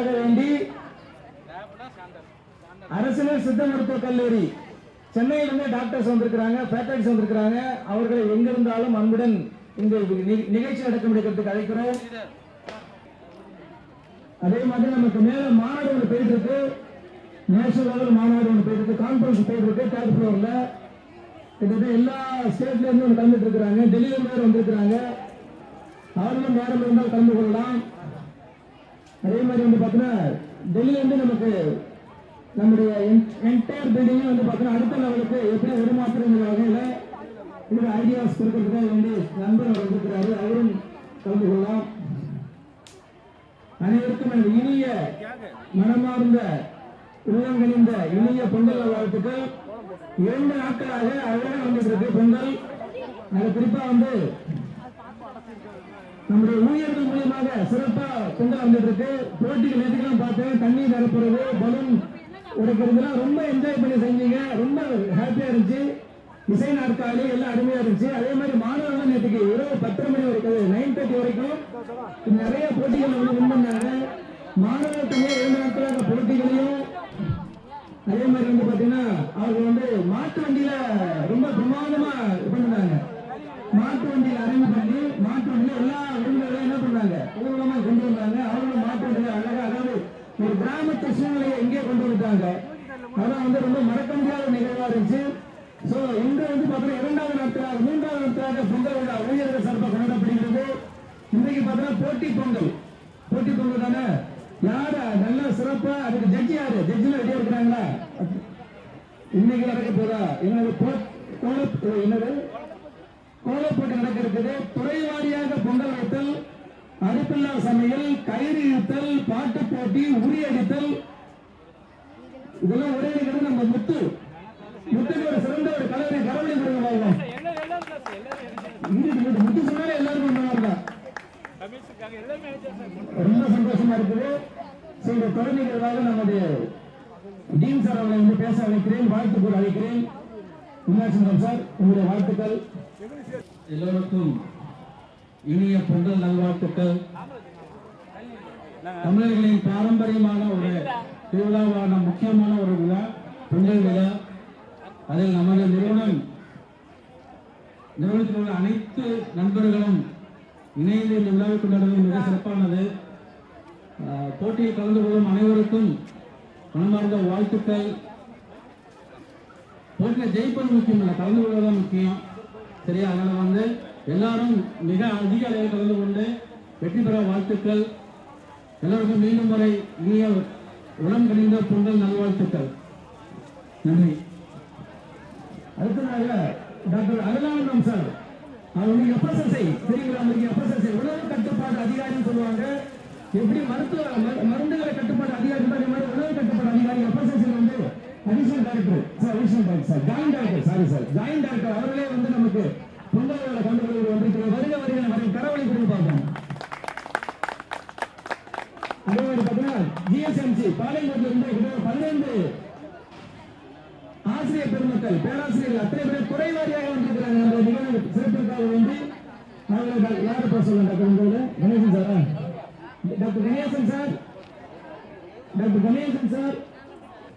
பார்ப்பதற்காக வேண்டி அரசினர் சித்த மருத்துவ கல்லூரி. சென்னையிலிருந்து டாக்டர்ஸ் வந்திருக்கிறாங்க ஃபேக்கல்டிஸ் வந்திருக்கிறாங்க. அவர்களை எங்கிருந்தாலும் அன்புடன் இந்த நிகழ்ச்சி நடக்கும் இடத்திற்கு அழைக்கிறோம். அதே மாதிரி நமக்கு மேல மாநாடு ஒன்று போயிட்டு இருக்கு நேஷனல் லெவல் மாநாடு ஒன்று போயிட்டு இருக்கு கான்பரன்ஸ் போயிட்டு இருக்கு தேர்ட் ஃப்ளோர்ல கிட்டத்தட்ட எல்லா ஸ்டேட்ல இருந்து கலந்துட்டு இருக்கிறாங்க. டெல்லியில இருந்து வந்திருக்கிறாங்க. அவர்களும் நேரம் இருந்தால் கலந்து கொள்ளலாம். அதே மாதிரி வந்து பார்த்தீங்கன்னா டெல்லியில இருந்து நமக்கு நம்முடைய என்டையர் பில்டிங்கே வந்து பார்த்தீங்கன்னா அடுத்த லெவலுக்கு எப்படி உருமாற்றுங்கிற வகையில் இந்த ஐடியாஸ் கொடுக்கறதுக்காக வேண்டி நண்பர் அவர் இருக்கிறாரு அவரும் கலந்து கொள்ளலாம். அனைவருக்கும் எனது இனிய மனமார்ந்த உள்ளங்கணிந்த இனிய பொங்கல் வாழ்த்துக்கள் இரண்டு நாட்களாக அழகாக வந்துட்டு இருக்கு பொங்கல். அது குறிப்பா வந்து நம்முடைய ஊழியர்கள் மூலியமாக சிறப்பா கொண்டு வந்துட்டு இருக்கு போட்டிகள் எதுக்கெல்லாம் பார்த்தேன். தண்ணி நிரப்புறது பலூன் உடைக்கிறதுலாம் ரொம்ப என்ஜாய் பண்ணி செஞ்சீங்க. ரொம்ப ஹாப்பியா இருந்துச்சு. இசை நாற்காலி எல்லாம் அருமையா இருந்துச்சு. அதே மாதிரி மாணவர்கள் நேற்றுக்கு இரவு பத்தரை மணி வரைக்கும் நைன் தேர்ட்டி வரைக்கும் நிறைய போட்டிகள் வந்து வின் பண்ணாங்க. மாணவர்கள் தனியாக இரண்டு நாட்களாக போட்டிகளையும் அதே மாதிரி வந்து பாத்தீங்கன்னா அவங்க வந்து மாட்டு வண்டியில ரொம்ப பிரமாதமா பண்ணாங்க. மாட்டு வண்டியில் அரேஞ்ச் பண்ணி மாட்டு வண்டியில எல்லா விருந்துகளையும் என்ன பண்ணாங்க ஊர்வலமா கொண்டு வந்தாங்க. அவங்களும் மாட்டு வண்டியில அழகா அதாவது ஒரு கிராமத்து சூழ்நிலையை எங்கே கொண்டு வந்துட்டாங்க. அதான் வந்து ரொம்ப மறக்க முடியாத நிகழ்வா இருந்துச்சு. சோ இன்று வந்து பாத்தீங்கன்னா இரண்டாவது நாட்களாக மூன்றாவது நாட்களாக பொங்கல் விழா ஊழியர்கள் சார்பாக கொண்டாடப்படுகிறது. இன்றைக்கு பாத்தீங்கன்னா போட்டி பொங்கல். போட்டி பொங்கல் தானே? யார? நல்ல சிறப்பா அதுக்கு ஜட்ஜி யாரு? ஜட்ஜில ரெடியா இருக்கிறாங்களா? இன்னைக்கு நடக்க போதா? என்னது என்னது? கோலப்பட்டு நடக்கிறது. இருக்குது துறை வாரியாக பொங்கல் வைத்தல் அடுப்பில்லா சமையல் கயிறு இழுத்தல் பாட்டு போட்டி உரி அடித்தல். இதெல்லாம் ஒரே நிகழ்வு நம்ம முத்து முத்துக்கு ஒரு சிறந்த ஒரு கலவை கரவணி கொடுங்க முத்து சொன்னாலே எல்லாரும் இந்த ரொம்ப சந்தோஷமா இருக்குது. சில இந்த குழந்தைகளுக்காக நம்முடைய டீன் சார் அவர்களை வந்து பேச அழைக்கிறேன் வாழ்த்து கூட அழைக்கிறேன் சார் உங்களுடைய வாழ்த்துக்கள். எல்லோருக்கும் இனிய பொங்கல் நல்வாழ்த்துக்கள். தமிழர்களின் பாரம்பரியமான ஒரு திருவிழாவான முக்கியமான ஒரு விழா பொங்கல் விழா. அதில் நமது நிறுவனம் நிறுவனத்தில் உள்ள அனைத்து நண்பர்களும் இணைந்து இந்த விழாவை கொண்டாடுவது மிக சிறப்பானது. போட்டியில் கலந்து கொள்ளும் அனைவருக்கும் மனமார்ந்த வாழ்த்துக்கள். போட்டியில் ஜெயிப்பது முக்கியம் இல்லை கலந்து கொள்வதுதான் முக்கியம். சரியா அதனால வந்து எல்லாரும் மிக அதிக அளவில் கலந்து கொண்டு வெற்றி பெற வாழ்த்துக்கள். எல்லாருக்கும் மீண்டும் முறை இனிய உளம் கணிந்த பொங்கல் நல்வாழ்த்துக்கள். நன்றி. அடுத்ததாக டாக்டர் அருளானந்தம் சார். அவர் வந்து எஃப்எஸ்எஸ்ஐ தெரியுங்களா? உங்களுக்கு எஃப்எஸ்எஸ்ஐ உணவு கட்டுப்பாடு அதிகாரின்னு சொல்லுவாங்க. எப்படி மருத்துவ மருந்துகளை கட்டுப்பாடு அதிகாரி மாதிரி உணவு கட்டுப்பாடு அதிகாரி எஃப்எஸ்எஸ்ஐ வந்து additional director sir additional sir joint director sorry sir joint doctor அவர்களே வந்து நமக்கு பொங்கலோட கண்டுபிடிப்பு வந்திருக்கிற வருக வருக வரை கரவழி கொடுத்து பார்ப்போம் அதே மாதிரி பார்த்தீங்கன்னா ஜிஎஸ்எம்சி பாளையங்கோட்டில் இருந்து கிட்டத்தட்ட பதினைந்து ஆசிரியர் பெருமக்கள் பேராசிரியர்கள் அத்தனை பேர் குறைவாரியாக வந்திருக்கிறாங்க. அந்த நிகழ்வு சிறப்பிற்காக வேண்டி அவர்கள் யார் பேச சொல்லுங்க டாக்டர் உங்களோட? கணேசன் சாரா? Doctor Ganesan sir? Doctor Ganesan sir?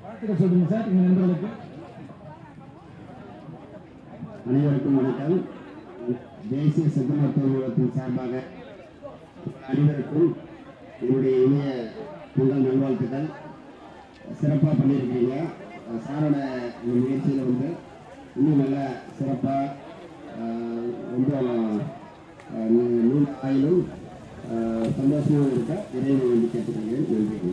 வாழ்த்துக்கள் சொல்லுங்க சார் எங்க நண்பர்களுக்கு. அனைவருக்கும் வணக்கம். தேசிய சித்த மருத்துவ நிறுவனத்தின் சார்பாக அனைவருக்கும் என்னுடைய இணைய பொங்கல் நல்வாழ்த்துக்கள். சிறப்பாக பண்ணியிருக்கீங்க. சாரோட இந்த முயற்சியில் வந்து இன்னும் நல்லா சிறப்பாக ரொம்ப அஹ், நீண்ட ஆயிலும் சந்தோஷமாக சந்தோஷமாகவும் இருக்க இறைவனை வந்து கேட்டுக்கொள்கிறேன். நன்றி.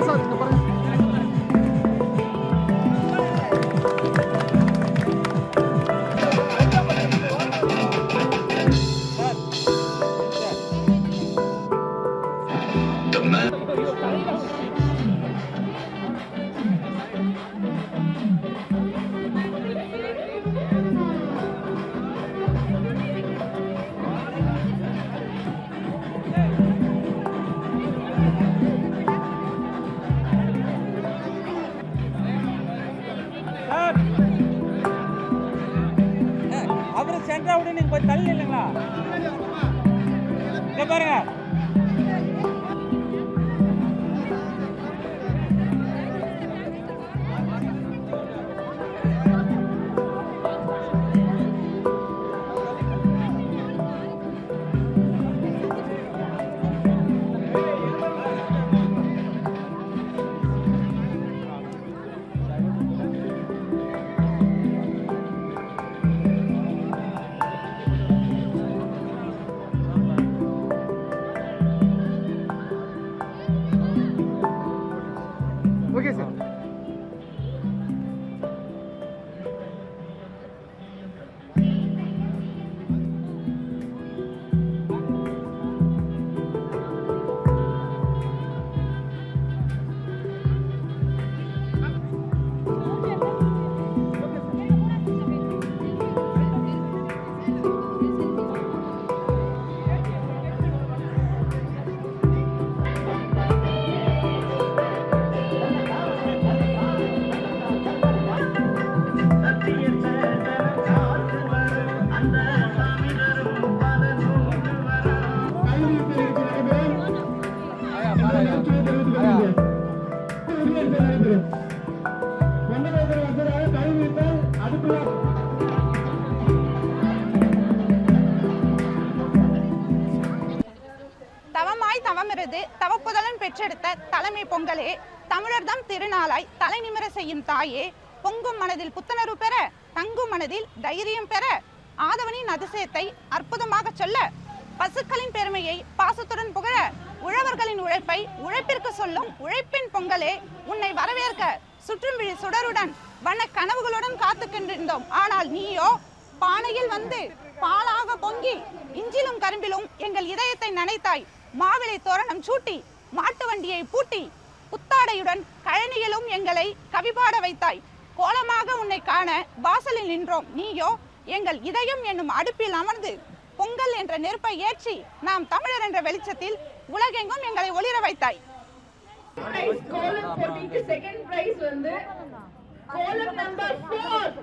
そうですね。தாயே பொங்கும் மனதில் புத்துணர்வு பெற தங்கும் மனதில் தைரியம் பெற ஆதவனின் அதிசயத்தை அற்புதமாக சொல்ல பசுக்களின் பெருமையை பாசத்துடன் புகழ உழவர்களின் உழைப்பை உழைப்பிற்கு சொல்லும் உழைப்பின் பொங்கலே உன்னை வரவேற்க சுற்றும் விழி சுடருடன் வண்ண கனவுகளுடன் காத்து கொண்டிருந்தோம். ஆனால் நீயோ பானையில் வந்து பாலாக பொங்கி இஞ்சிலும் கரும்பிலும் எங்கள் இதயத்தை நனைத்தாய் மாவிளை தோரணம் சூட்டி மாட்டு வண்டியை பூட்டி புத்தாடையுடன் கழனியிலும் எங்களை கவிபாட வைத்தாய். கோலமாக உன்னை காண வாசலில் நின்றோம். நீயோ எங்கள் இதயம் என்னும் அடுப்பில் அமர்ந்து பொங்கல் என்ற நெருப்பை ஏற்றி நாம் தமிழர் என்ற வெளிச்சத்தில் உலகெங்கும் எங்களை ஒளிர வைத்தாய். கோலம் போட்டிக்கு செகண்ட் பிரைஸ் வந்து கோலம் நம்பர் 4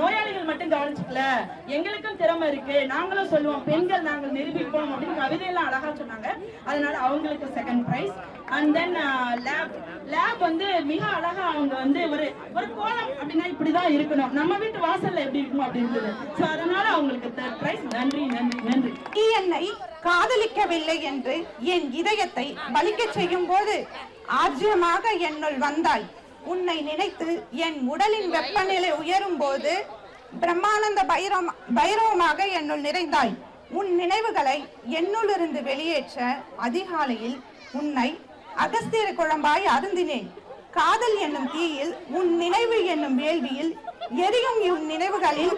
நோயாளிகள் மட்டும் கவனிச்சுக்கல. எங்களுக்கும் திறமை இருக்கு. நாங்களும் சொல்லுவோம் பெண்கள் நாங்கள் நிரூபிப்போம் அப்படின்னு கவிதையெல்லாம் அழகா சொன்னாங்க. அதனால அவங்களுக்கு second prize and then lab lab வந்து மிக அழகா அவங்க வந்து ஒரு ஒரு கோலம் அப்படின்னா இப்படிதான் இருக்கணும். நம்ம வீட்டு வாசல்ல எப்படி இருக்கும் அப்படின்றது சோ ஸோ அதனால அவங்களுக்கு தேர்ட் பிரைஸ் நன்றி நன்றி நன்றி. நீ என்னை காதலிக்கவில்லை என்று என் இதயத்தை பலிக்கச் செய்யும் போது ஆர்ஜியமாக என்னுள் வந்தாய். உன்னை நினைத்து என் உடலின் வெப்பநிலை உயரும் போது பிரம்மானந்த பைரவ பைரவமாக என்னுள் நிறைந்தாய். உன் நினைவுகளை என்னுள்ளிருந்து வெளியேற்ற அதிகாலையில் உன்னை அகஸ்திர குழம்பாய் அருந்தினேன். காதல் என்னும் தீயில் உன் நினைவு என்னும் வேள்வியில் எரியும் உன் நினைவுகளில்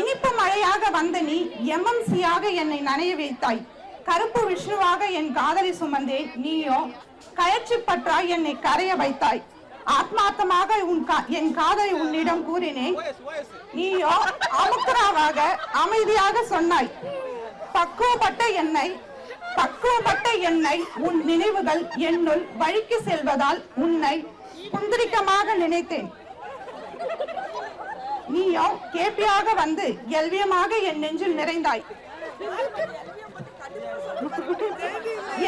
இனிப்பு மழையாக வந்த நீ எம்எம்சியாக என்னை நனைய வைத்தாய். கருப்பு விஷ்ணுவாக என் காதலை சுமந்தேன். நீயோ கயற்சி பற்றாய் என்னை கரைய வைத்தாய். ஆத்மார்த்தமாக உன் என் காதலை உன்னிடம் கூறினேன். நீயோ அமுக்கராவாக அமைதியாக சொன்னாய். பக்குவப்பட்ட என்னை பக்குவப்பட்ட என்னை உன் நினைவுகள் என்னுள் வழிக்கு செல்வதால் உன்னை குந்திரிக்கமாக நினைத்தேன். நீயோ கேப்பியாக வந்து எல்வியமாக என் நெஞ்சில் நிறைந்தாய்.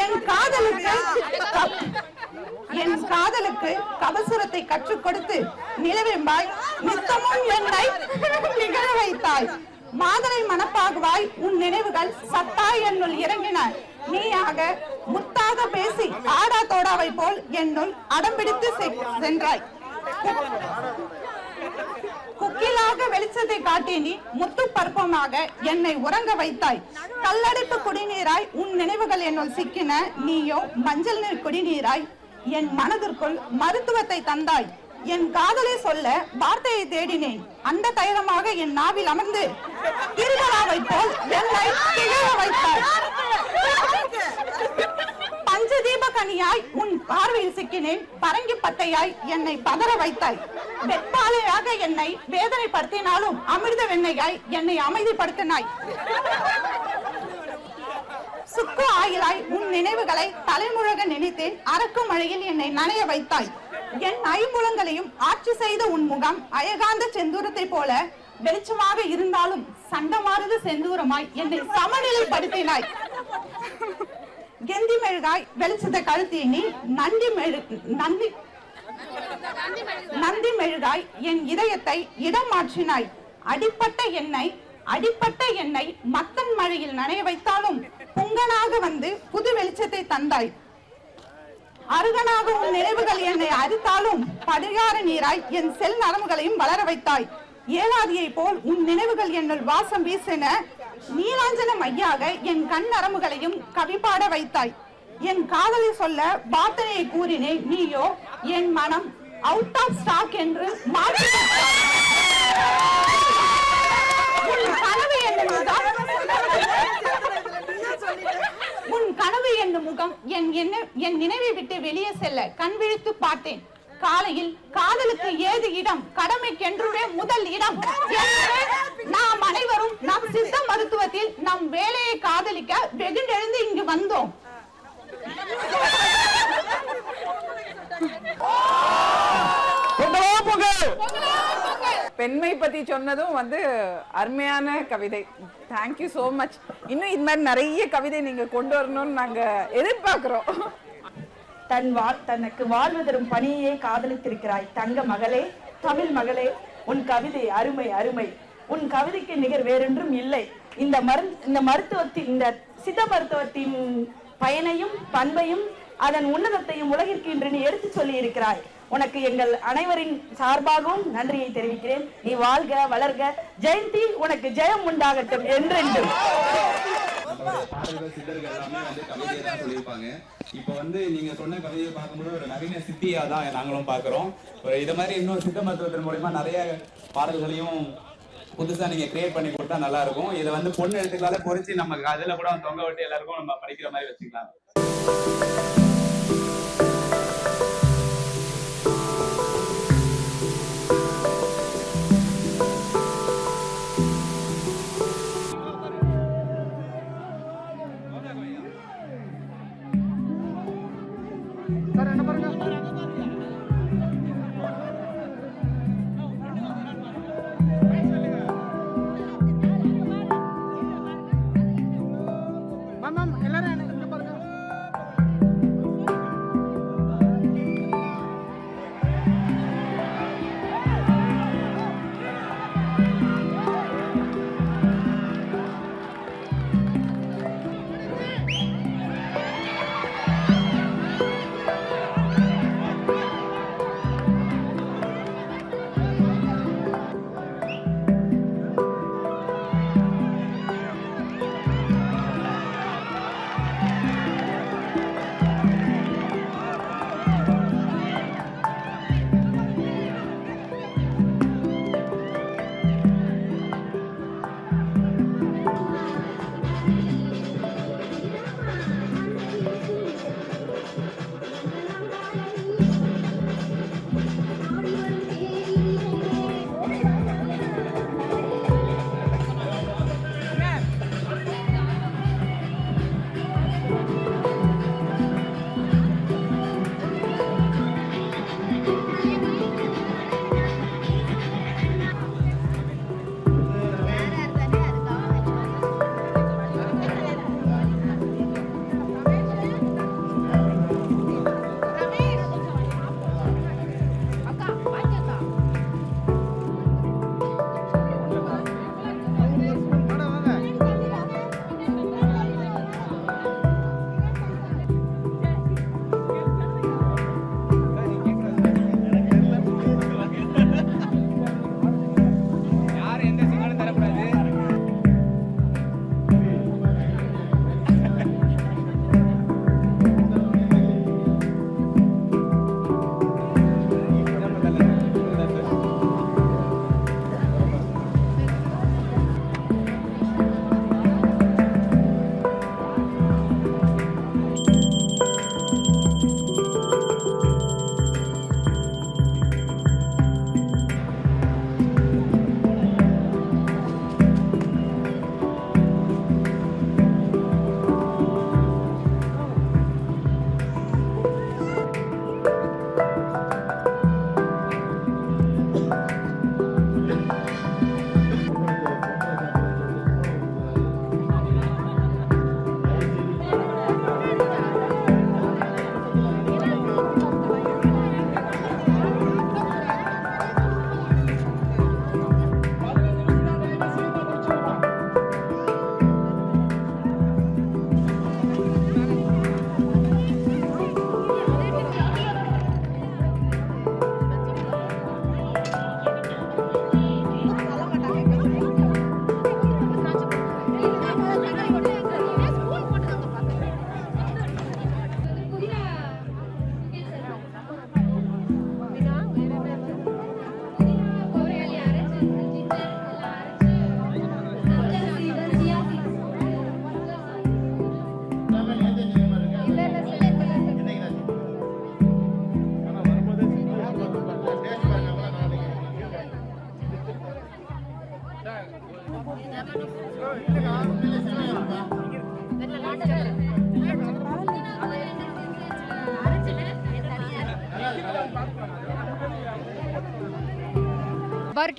என் காதலுக்கு என் காதலுக்கு கபசுரத்தை கற்றுக் கொடுத்து நிலவெம்பாய் நித்தமும் என்னை நிகழ வைத்தாய். மாதரை மனப்பாகுவாய் உன் நினைவுகள் சத்தாய் என்னுள் இறங்கின நீயாக முத்தாக பேசி ஆடா தோடாவை போல் என்னுள் அடம்பிடித்து சென்றாய். குக்கிலாக வெளிச்சத்தை காட்டி நீ முத்து பருப்பமாக என்னை உறங்க வைத்தாய். கல்லடைப்பு குடிநீராய் உன் நினைவுகள் என்னுள் சிக்கின நீயோ மஞ்சள் நீர் குடிநீராய் என் மனதிற்குள் மருத்துவத்தை தந்தாய். என் காதலை சொல்ல வார்த்தையை தேடினேன். அந்த தைரமாக என் நாவில் அமர்ந்து திருவிழாவை போல் என்னை திகழ வைத்தாய். பஞ்சதீப கனியாய் உன் பார்வையில் சிக்கினேன். பரங்கி பட்டையாய் என்னை பதற வைத்தாய். வெப்பாலையாக என்னை வேதனைப்படுத்தினாலும் அமிர்த வெண்ணையாய் என்னை அமைதிப்படுத்தினாய். சுக்கு ஆயிலாய் உன் நினைவுகளை தலைமுழக நினைத்தேன். அரக்கு மழையில் என்னை நனைய வைத்தாய். என் ஐம்புலங்களையும் ஆட்சி செய்த உன் முகம் அயகாந்த செந்தூரத்தை போல வெளிச்சமாக இருந்தாலும் சண்டமாறுது செந்தூரமாய் என்னை சமநிலைப்படுத்தினாய். கெந்தி மெழுகாய் வெளிச்சத்தை கழுத்தி நீ நந்தி மெழு நந்தி நந்தி மெழுகாய் என் இதயத்தை இடம் மாற்றினாய். அடிப்பட்ட என்னை அடிப்பட்ட என்னை மத்தன் மழையில் நனைய வைத்தாலும் புங்கனாக வந்து புது வெளிச்சத்தை தந்தாய். அருகனாக உன் நினைவுகள் என்னை அரித்தாலும் படிகார நீராய் என் செல் நரம்புகளையும் வளர வைத்தாய். ஏலாதியை போல் உன் நினைவுகள் என்னுள் வாசம் வீசென நீலாஞ்சன மையாக என் கண் நரம்புகளையும் கவிப்பாட வைத்தாய். என் காதலை சொல்ல வார்த்தையை கூறினேன் நீயோ என் மனம் அவுட் ஆஃப் ஸ்டாக் என்று மாற்றி உன் கனவு என்னும் முகம் உன் கனவு என்னும் முகம் என் என்ன- என் நினைவை விட்டு வெளியே செல்ல கண் விழித்து பார்த்தேன். காலையில் காதலுக்கு ஏது இடம்? கடமைக்கென்றுமே முதல் இடம். நாம் அனைவரும் நம் சித்த மருத்துவத்தில் நம் வேலையை காதலிக்க வெகுண்டெழுந்து இங்கு வந்தோம். பொங்கலோ. பொங்கல்! பெண்மை பத்தி சொன்னதும் வந்து அருமையான கவிதை. தேங்க்யூ ஸோ மச் இன்னும் இது மாதிரி நிறைய கவிதை நீங்க கொண்டு வரணும்னு நாங்க எதிர்பார்க்கிறோம். தன் வாழ் தனக்கு வாழ்வு தரும் பணியே காதலித்திருக்கிறாய் தங்க மகளே தமிழ் மகளே உன் கவிதை அருமை அருமை. உன் கவிதைக்கு நிகர் வேறொன்றும் இல்லை. இந்த மருந் இந்த மருத்துவத்தின் இந்த சித்த மருத்துவத்தின் பயனையும் பண்பையும் அதன் உன்னதத்தையும் உலகிற்கு இன்று நீ எடுத்து சொல்லி இருக்கிறாய் உனக்கு எங்கள் அனைவரின் சார்பாகவும் நன்றியை தெரிவிக்கிறேன். நீ வாழ்க வளர்க. ஜெயந்தி உனக்கு ஜெயம் உண்டாகட்டும் என்றென்றும். பாடல்கள் சித்தர்கள் எல்லாமே வந்து கவிதையை தான் சொல்லியிருப்பாங்க இப்போ வந்து நீங்க சொன்ன கவிதையை பார்க்கும்போது ஒரு நவீன சித்தியா தான் நாங்களும் பார்க்குறோம். ஒரு இது மாதிரி இன்னும் சித்த மருத்துவத்தின் மூலயமா நிறைய பாடல்களையும் புதுசா நீங்க கிரியேட் பண்ணி கொடுத்தா நல்லா இருக்கும். இதை வந்து பொண்ணு எழுத்துக்களால பொறிச்சு நம்ம அதுல கூட தொங்க விட்டு எல்லாருக்கும் நம்ம படிக்கிற மாதிரி வச்சுக்கலாம். மேம் மேம் பாருங்க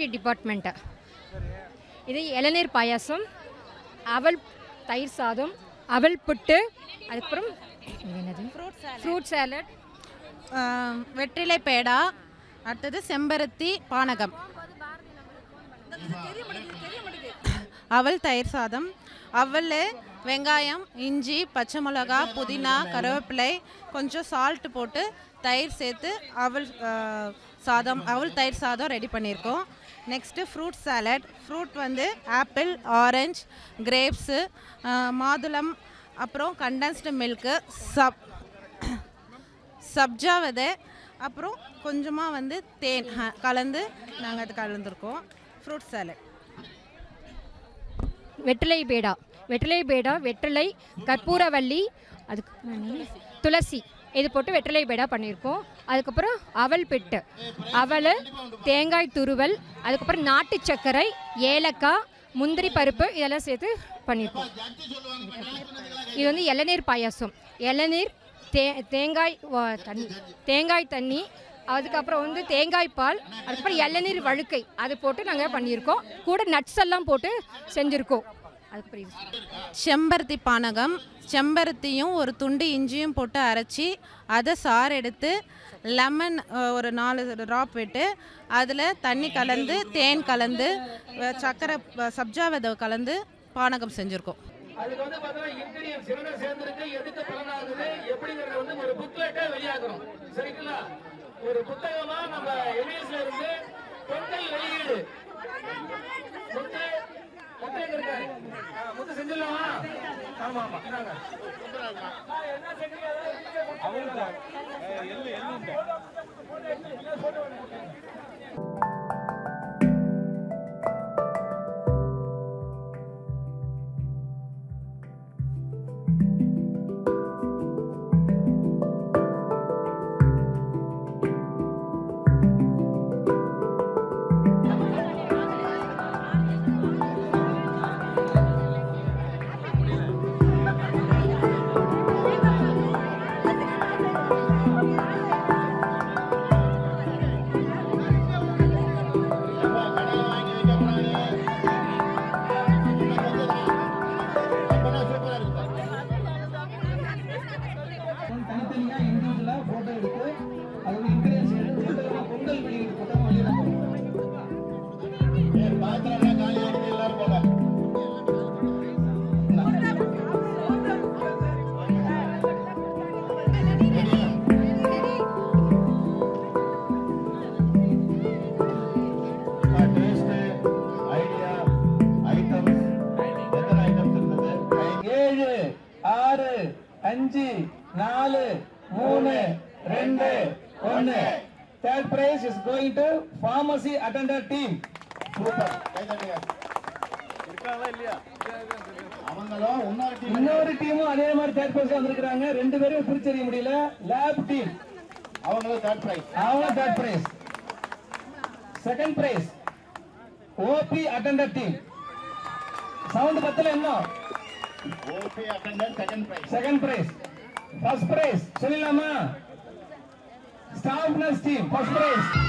லெபார்ட்டரி டிபார்ட்மெண்ட்டு இது இளநீர் பாயாசம் அவல் தயிர் சாதம் அவல் புட்டு அதுக்கப்புறம் என்னது? ஃப்ரூட் சாலட் வெற்றிலை பேடா அடுத்தது செம்பருத்தி பானகம். அவல் தயிர் சாதம் அவல் வெங்காயம் இஞ்சி பச்சை மிளகா புதினா கருவேப்பிலை கொஞ்சம் சால்ட் போட்டு தயிர் சேர்த்து அவல் ஆ, சாதம் அவல் தயிர் சாதம் ரெடி பண்ணியிருக்கோம். Next fruit salad. ஃப்ரூட் வந்து ஆப்பிள் ஆரஞ்சு கிரேப்ஸு மாதுளம் அப்புறம் கண்டன்ஸ்டு மில்க்கு சப் சப்ஜா விதை அப்புறம் கொஞ்சமாக வந்து தேன். கலந்து நாங்கள் அது கலந்துருக்கோம். Fruit salad. வெற்றிலை பேடா. வெற்றிலை பேடா வெற்றிலை கற்பூரவள்ளி அதுக்கு துளசி. இது போட்டு வெற்றிலை பேடா பண்ணியிருக்கோம். அதுக்கப்புறம் அவல் பிட்டு. அவல் தேங்காய் துருவல் அதுக்கப்புறம் நாட்டு சர்க்கரை ஏலக்காய் முந்திரி பருப்பு இதெல்லாம் சேர்த்து பண்ணியிருக்கோம் இது வந்து இளநீர் பாயாசம். இளநீர் தே தேங்காய் தண்ணி தேங்காய் தண்ணி அதுக்கப்புறம் வந்து தேங்காய் பால் அதுக்கப்புறம் இளநீர் வழுக்கை அது போட்டு நாங்கள் பண்ணியிருக்கோம் கூட நட்ஸ் எல்லாம் போட்டு செஞ்சுருக்கோம். அதுக்கப்புறம் செம்பருத்தி பானகம் செம்பருத்தியும் ஒரு துண்டு இஞ்சியும் போட்டு அரைச்சி அதை சாறு எடுத்து லெமன் ஒரு நாலு ட்ராப் விட்டு அதில் தண்ணி கலந்து தேன் கலந்து சக்கரை சர்க்கரை சப்ஜா விதை கலந்து பானகம் செஞ்சுருக்கோம். அதுக்கு வந்து இன்கிரியன்ஸ் என்ன சேர்ந்துருக்கு. எதுக்கு பலனாகுது? வந்து ஒரு வெளியாகணும். சரிங்களா? ஒரு புத்தகமா நம்ம எம்எஸ்ல இருந்து பொங்கல் வெளியீடு. முத்து முத்து எங்க இருக்காரு முத்து செஞ்சிடலாமா? ஆமா ஆமா. இந்தாங்க. ஏழு ஆறு அஞ்சு நாலு மூணு ரெண்டு ஒன்னு third prize is going to pharmacy attender team இன்னொரு டீமும் அதே மாதிரி தேர்ட் பிரைஸ் வந்திருக்காங்க ரெண்டு பேரும் பிரிச்சறிய முடியல. லேப் டீம் அவங்களும் தேர்ட் பிரைஸ் அவங்களும் third prize second prize OP attender team sound பத்தல Second prize. Second prize. First place. Sunilama. Staff nurse team. First prize.